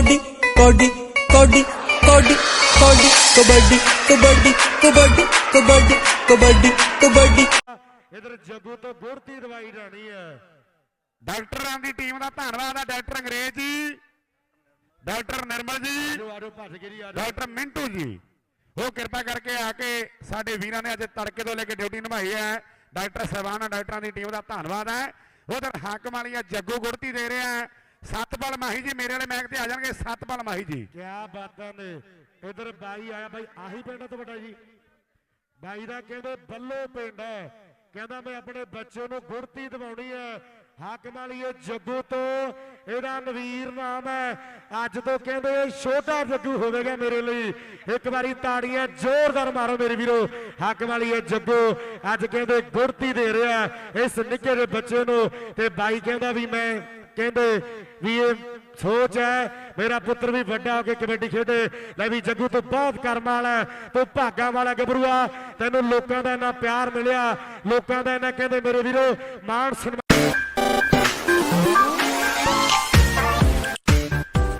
Cody ਕੋਡੀ ਕੋਡੀ ਕੋਡੀ ਕੋਡੀ ਕਬੱਡੀ ਕਬੱਡੀ ਕਬੱਡੀ ਕਬੱਡੀ ਕਬੱਡੀ ਕਬੱਡੀ ਇਧਰ ਜੱਗੂ ਤੋਂ ਗੁਰਤੀ ਦਵਾਈ ਜਾਣੀ ਹੈ ਡਾਕਟਰਾਂ ਦੀ ਟੀਮ ਦਾ ਧੰਨਵਾਦ ਹੈ ਡਾਕਟਰ ਅੰਗਰੇਜ਼ ਜੀ ਡਾਕਟਰ ਨਿਰਮਲ ਜੀ ਜੋ ਆਜੋ ਭੱਜ ਕੇ ਜੀ ਆਜੋ ਡਾਕਟਰ ਮਿੰਟੂ ਜੀ ਉਹ ਕਿਰਪਾ ਕਰਕੇ ਆ ਕੇ ਸਾਡੇ ਵੀਰਾਂ ਨੇ ਅੱਜ ਤੜਕੇ ਤੋਂ ਲੈ ਕੇ ਡਿਊਟੀ ਨਿਭਾਈ ਹੈ ਡਾਕਟਰ ਸਾਹਿਬਾਨ ਡਾਕਟਰਾਂ ਦੀ ਟੀਮ ਦਾ ਧੰਨਵਾਦ ਹੈ ਉਧਰ ਹਾਕਮ ਵਾਲੀਆ ਜੱਗੂ ਗੁੜਤੀ ਦੇ ਰਿਹਾ ਹੈ ਸਤਪਾਲ ਮਾਹੀ ਜੀ, ਮੇਰੇ ਵਾਲੇ ਮੈਕ ਤੇ ਆ ਜਾਣਗੇ। ਸਤਪਾਲ ਮਾਹੀ ਜੀ। ਕਿਆ ਬਾਤਾਂ ਨੇ। ਇਧਰ ਬਾਈ ਆਇਆ ਬਾਈ, ਆਹੀ ਪਿੰਡ ਤੋਂ ਜੀ। ਬਾਈ ਦਾ ਕਹਿੰਦੇ ਬੱਲੋ ਪਿੰਡ ਹੈ ਕਹਿੰਦਾ ਮੈਂ ਆਪਣੇ ਬੱਚੇ ਨੂੰ ਗੁਰਤੀ ਦਿਵਾਉਣੀ ਹੈ ਹਾਕਮ ਵਾਲੀ ਜੱਗੂ ਤੋਂ ਇਹਦਾ ਨਵੀਰ ਨਾਮ ਹੈ ਅੱਜ ਤੋਂ ਕਹਿੰਦੇ ਛੋਟਾ ਜੱਗੂ ਹੋਵੇਗਾ ਮੇਰੇ ਲਈ। ਇੱਕ ਵਾਰੀ ਤਾੜੀਆਂ ਜ਼ੋਰਦਾਰ ਮਾਰੋ ਮੇਰੇ ਵੀਰੋ। ਹਾਕਮ ਵਾਲੀਏ ਜੱਗੂ ਅੱਜ ਕਹਿੰਦੇ ਗੁਰਤੀ ਦੇ ਰਿਹਾ ਇਸ ਨਿੱਕੇ ਦੇ ਬੱਚੇ ਨੂੰ। ਤੇ ਬਾਈ ਕਹਿੰਦਾ ਵੀ ਮੈਂ ਕਹਿੰਦੇ ਵੀ ਇਹ ਸੋਚ ਹੈ ਮੇਰਾ ਪੁੱਤਰ ਵੀ ਵੱਡਾ ਹੋ ਕੇ ਕਬੱਡੀ ਖੇਡੇ। ਲੈ ਵੀ ਜੱਗੂ ਤੂੰ ਬਹੁਤ ਕਰਮ ਵਾਲਾ ਹੈ, ਤੂੰ ਭਾਗਾਂ ਵਾਲਾ ਗੱਭਰੂਆ। ਤੈਨੂੰ ਲੋਕਾਂ ਦਾ ਇੰਨਾ ਪਿਆਰ ਮਿਲਿਆ ਲੋਕਾਂ ਦਾ ਇੰਨਾ ਕਹਿੰਦੇ ਮੇਰੇ ਵੀਰੋ ਮਾਣ ਸਨਮਾਨ